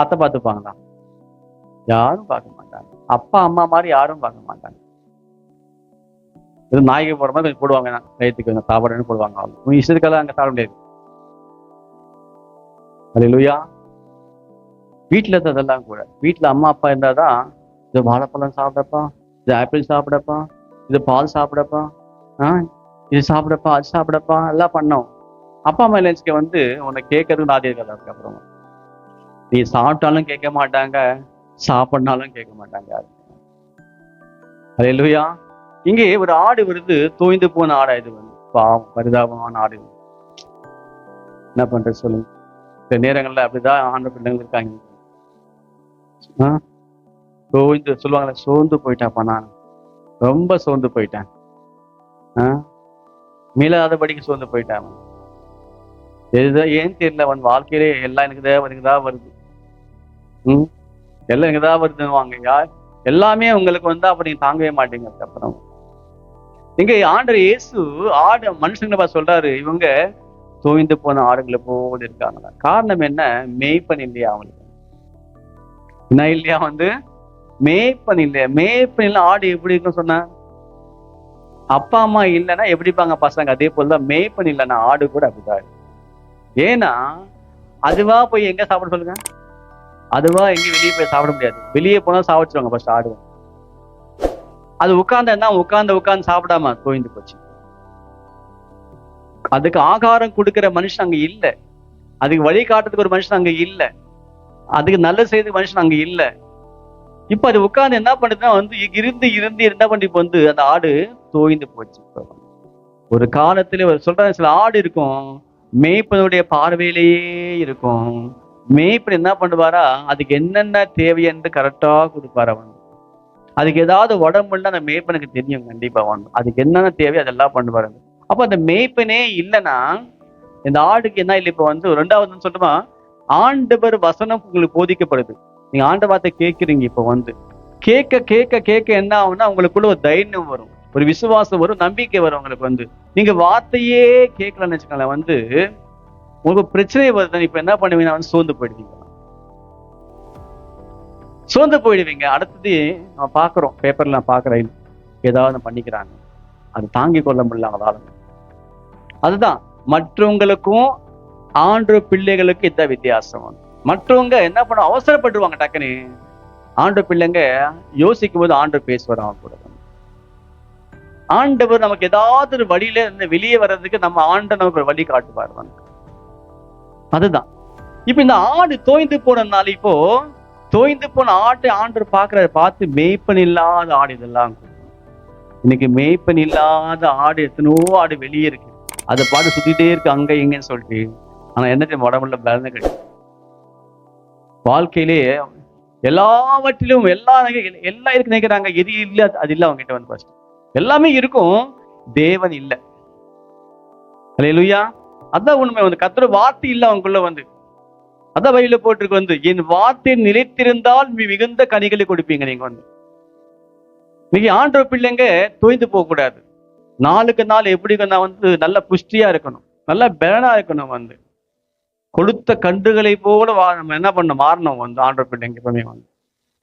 அத்தை பார்த்துப்பாங்களா? யாரும் பார்க்க மாட்டாங்க. அப்பா அம்மா மாதிரி யாரும் பார்க்க மாட்டாங்க. இது நாய்க்கு போடுற மாதிரி கொஞ்சம் போடுவாங்க. நைட்டுக்கு கொஞ்சம் சாப்பாடுன்னு போடுவாங்க அவங்க. உன் இஷ்டத்துக்கெல்லாம் அங்கே சாப்பிட முடியாது. அல்லேலூயா வீட்டில் இருந்ததெல்லாம் கூட. வீட்டில் அம்மா அப்பா இருந்தால் தான் இது வாழைப்பழம் சாப்பிடப்பா இது ஆப்பிள் சாப்பிடப்பா இது பால் சாப்பிடப்பா ஆ இது சாப்பிடப்பா அது சாப்பிடப்பா எல்லாம் பண்ணோம். அப்பா அம்மா லஞ்சுக்கு வந்து உன்னை கேட்கறதுக்கு நாதிய இருக்காது அதுக்கப்புறம் நீ சாப்பிட்டாலும் கேட்க மாட்டாங்க சாப்பிட்னாலும் கேட்க மாட்டாங்க அல்லேலூயா இங்கே ஒரு ஆடு வருது தோய்ந்து போன ஆடா இது வந்து. பாவம் பரிதாபமான ஆடு என்ன பண்றது சொல்லுங்க. சில நேரங்கள்ல அப்படிதான் ஆண்ட பிள்ளைங்க இருக்காங்க. தோய்ந்து சொல்லுவாங்களே சோர்ந்து போயிட்டாப்பா நான். ரொம்ப சோர்ந்து போயிட்டேன். ஆ? மீளாதபடிக்கு சோர்ந்து போயிட்டான். எதுதான் எது ஏன் தெரியல அவன் வாழ்க்கையிலே எல்லாம் எனக்கு தான் வருது. எல்லாம் இங்கதான் வருதுவாங்க யார் எல்லாமே உங்களுக்கு வந்து அப்படி தாங்கவே மாட்டீங்க அதுக்கப்புறம் இங்க ஆண்டர் இயேசு ஆடு மனுஷங்களை சொல்றாரு இவங்க தோய்ந்து போன ஆடுகளை போல இருக்காங்க காரணம் என்ன? மேய்ப்பன் இல்லையா அவங்களுக்கு? என்ன இல்லையா வந்து? மேய்ப்பன் இல்லையா? மேய்ப்பன் இல்ல ஆடு எப்படி இருக்கும் சொன்ன? அப்பா அம்மா இல்லைன்னா எப்படிப்பாங்க பசங்க? அதே போலதான் மேய்ப்பன் இல்லைன்னா ஆடு கூட அப்படிதான் ஏன்னா அதுவா போய் எங்க சாப்பிட சொல்லுங்க? அதுவா எங்க வெளியே போய் சாப்பிட முடியாது. வெளியே போனா சாப்பிடுவாங்க ஃபர்ஸ்ட் ஆடு அது உட்கார்ந்தா உட்கார்ந்து உட்கார்ந்து சாப்பிடாம தோய்ந்து போச்சு. அதுக்கு ஆகாரம் கொடுக்கிற மனுஷன் அங்க இல்ல. அதுக்கு வழி காட்டுறதுக்கு ஒரு மனுஷன் அங்க இல்ல. அதுக்கு நல்ல செய்தி மனுஷன் அங்க இல்ல. இப்ப அது உட்கார்ந்து என்ன பண்ணுதுன்னா வந்து இருந்து இருந்து என்ன பண்ணி இப்ப வந்து அந்த ஆடு தோய்ந்து போச்சு ஒரு காலத்துல ஒரு சொல்ற சில ஆடு இருக்கும். மேய்ப்பனுடைய பார்வையிலேயே இருக்கும். மேய்ப்பன் என்ன பண்ணுவாரா? அதுக்கு என்னென்ன தேவை என்று கரெக்டா கொடுப்பாரு அவன். அதுக்கு ஏதாவது உடம்புல அந்த மேய்ப்பனுக்கு தெரியும் கண்டிப்பா அவன். அதுக்கு என்னென்ன தேவை அதெல்லாம் பண்ணுவாரு அப்போ அந்த மேய்ப்பனே இல்லைன்னா இந்த ஆடுக்கு என்ன இல்லை இப்ப வந்து ரெண்டாவதுன்னு சொல்லுமா? ஆண்டவர் வசனம் உங்களுக்கு போதிக்கப்படுது. நீங்க ஆண்ட வார்த்தை கேட்குறீங்க இப்ப வந்து. கேட்க கேட்க கேட்க என்ன ஆகும்னா உங்களுக்குள்ள ஒரு தைரியம் வரும். ஒரு விசுவாசம் வரும் நம்பிக்கை வரும் உங்களுக்கு வந்து. நீங்க வார்த்தையே கேட்கலன்னு வச்சுக்கோங்களேன் வந்து உங்களுக்கு பிரச்சனை வருது இப்ப என்ன பண்ணுவீங்கன்னா வந்து சோர்ந்து போயிடுவீங்க. சோர்ந்து போயிடுவீங்க. அடுத்தது நம்ம பாக்குறோம் பேப்பர்ல நான் பாக்குறேன் ஏதாவது பண்ணிக்கிறாங்க. அது தாங்கி கொள்ள முடியல அவங்களால அதுதான். மற்றவங்களுக்கும் ஆண்டு பிள்ளைகளுக்கு இந்த வித்தியாசம். மற்றவங்க என்ன பண்ண அவசரப்பட்டுருவாங்க டக்குன்னு. ஆண்டு பிள்ளைங்க யோசிக்கும் போது ஆண்டு பேசுவார் அவங்க கூட. ஆண்டவர் நமக்கு ஏதாவது ஒரு வழியில இருந்து வெளியே வர்றதுக்கு நம்ம ஆண்டை நமக்கு ஒரு வழி காட்டுவார். வந்து அதுதான். இப்ப இந்த ஆடு தோய்ந்து போனதுனால இப்போ தோய்ந்து போன ஆட்டை ஆண்டு பாக்குறத பார்த்து மேய்ப்பன் இல்லாத ஆடு இதெல்லாம். இன்னைக்கு மேய்ப்பன் இல்லாத ஆடு எத்தனையோ ஆடு வெளியே இருக்கு. அதை பாட்டு சுத்திட்டே இருக்கு அங்க இங்கன்னு சொல்லிட்டு. ஆனா என்ன தெரியுமா உடம்புல பலன் கிடையாது. வாழ்க்கையிலே எல்லாவற்றிலும் எல்லா எல்லாம் இருக்கு நினைக்கிறாங்க. எது இல்ல அது- இல்லை அவங்க கிட்ட வந்து ஃபர்ஸ்ட் எல்லாமே இருக்கும். தேவன் இல்ல. அல்லேலூயா அதான் உண்மை வந்து. கத்துற வார்த்தை இல்லை அவங்களுக்குள்ள வந்து. அதான் வழியில போட்டிருக்கு வந்து. என் வார்த்தை நிலைத்திருந்தால் மிகுந்த கனிகளை கொடுப்பீங்க நீங்க வந்து. இன்னைக்கு ஆண்டவர் பிள்ளைங்க தோய்ந்து போக கூடாது நாளுக்கு நாள் எப்படி நான் வந்து நல்ல புஷ்டியா இருக்கணும். நல்ல பலனா இருக்கணும் வந்து. கொளுத்த கண்டுகளை போல வா நம்ம என்ன பண்ண மாறணும் வந்து ஆண்டவர் பிள்ளைங்க எப்பவுமே வந்து.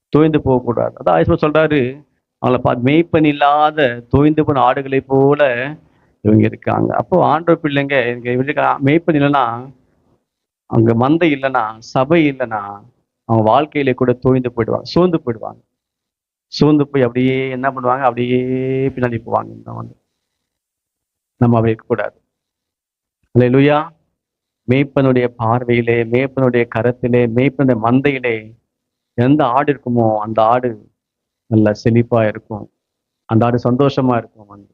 தோய்ந்து போகக்கூடாது. அதான் ஐஸ்வர் சொல்றாரு. அவங்கள பார்த்து மேய்ப்பன் இல்லாத தோய்ந்து போன ஆடுகளை போல இவங்க இருக்காங்க. அப்போ ஆண்டோ பிள்ளைங்க இங்க இவருக்கு மேய்ப்பது இல்லைன்னா அங்க மந்தை இல்லைன்னா சபை இல்லைன்னா அவங்க வாழ்க்கையில கூட தோய்ந்து போயிடுவாங்க சோர்ந்து போயிடுவாங்க. சோர்ந்து போய் அப்படியே என்ன பண்ணுவாங்க? அப்படியே பின்னாடி போவாங்க. இந்த வந்து நம்ம அப்படி இருக்கக்கூடாது. அல்லேலூயா மேய்ப்பனுடைய பார்வையிலே மேய்ப்பனுடைய கரத்திலே மேய்ப்பனுடைய மந்தையிலே எந்த ஆடு இருக்குமோ அந்த ஆடு நல்ல செழிப்பா இருக்கும். அந்த ஆடு சந்தோஷமா இருக்கும் வந்து.